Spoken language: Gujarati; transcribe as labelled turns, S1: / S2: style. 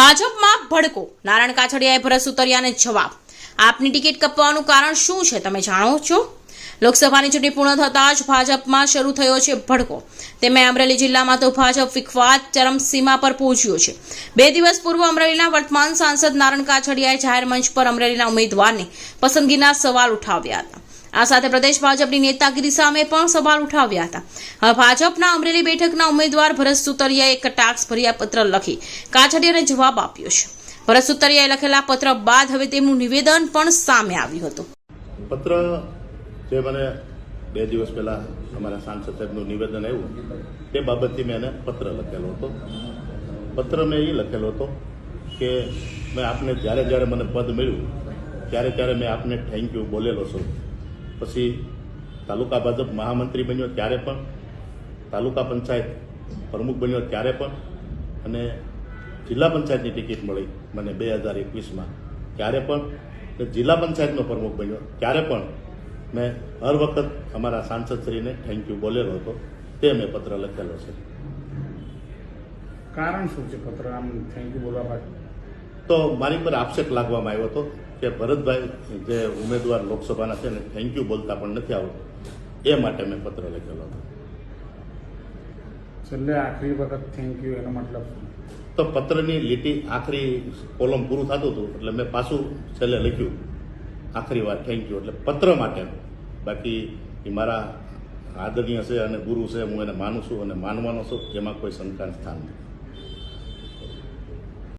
S1: ભાજપમાં ભડકો. નારાયણ કાછડિયાએ ભરત સુતરિયાને જવાબ. આપની ટિકિટ કપવાનું કારણ શું છે તમે જાણો છો? લોકસભાની ચૂંટણી પૂર્ણ થતાં જ ભાજપમાં શરૂ થયો છે ભડકો. તેમાં અમરેલી જિલ્લામાં તો ભાજપ વિખવાદ ચરમસીમા પર પહોંચ્યો છે. બે દિવસ પૂર્વ અમરેલીના વર્તમાન સાંસદ નારણ કાછડિયાએ જાહેર મંચ પર અમરેલીના ઉમેદવારની પસંદગીના સવાલ ઉઠાવ્યા હતા. આ સાથે પ્રદેશ ભાજપની નેતાગીરી સામે પણ સવાલ ઉઠાવ્યા હતા. હવે ભાજપના અમરેલી બેઠકના ઉમેદવાર ભરત સુતરિયાએ એક ટાસ્કભર્યા ભર્યા પત્ર લખી કાછડિયાને જવાબ આપ્યો છે. ભરત સુતરિયાએ લખેલા પત્ર બાદ હવે તેમનું નિવેદન પણ સામે આવ્યું હતું.
S2: પત્ર જે મને બે દિવસ પહેલા અમારા સાંસદ સાહેબનું નિવેદન આવ્યું, તે બાબતથી મેં એને પત્ર લખેલો હતો. પત્ર મેં એ લખેલો હતો કે મેં આપને જ્યારે જ્યારે મને પદ મળ્યું, ત્યારે ત્યારે મેં આપને થેન્ક યુ બોલેલો છું. પછી તાલુકા ભાજપ મહામંત્રી બન્યો ત્યારે પણ, તાલુકા પંચાયત પ્રમુખ બન્યો ત્યારે પણ, અને જિલ્લા પંચાયતની ટિકિટ મળી મને બે હજાર એકવીસમાં. ત્યારે પણ જિલ્લા પંચાયતનો પ્રમુખ બન્યો. ત્યારે પણ મેં હર વખત અમારા સાંસદશ્રીને થેન્ક યુ બોલેલો હતો. તે મેં પત્ર લખેલો છે.
S3: કારણ શું છે પત્ર? આમ થેન્ક યુ બોલવા પાછળ
S2: તો મારી પર આક્ષેપ લાગવામાં આવ્યો હતો કે ભરતભાઈ જે ઉમેદવાર લોકસભાના છે ને થેન્ક યુ બોલતા પણ નથી આવતું. એ માટે મેં પત્ર લખેલો હતો.
S3: છેલ્લે આખરી વખત થેન્ક યુ એનો મતલબ
S2: તો પત્રની લીટી આખરી કોલમ પૂરું થતું હતું એટલે મેં પાછું છેલ્લે લખ્યું. આખરી વાર થેન્ક યુ એટલે પત્ર માટે. બાકી એ મારા આદરણીય છે અને ગુરુ છે હું એને માનું છું અને માનવાનો છું એમાં કોઈ શંકાનું સ્થાન નથી.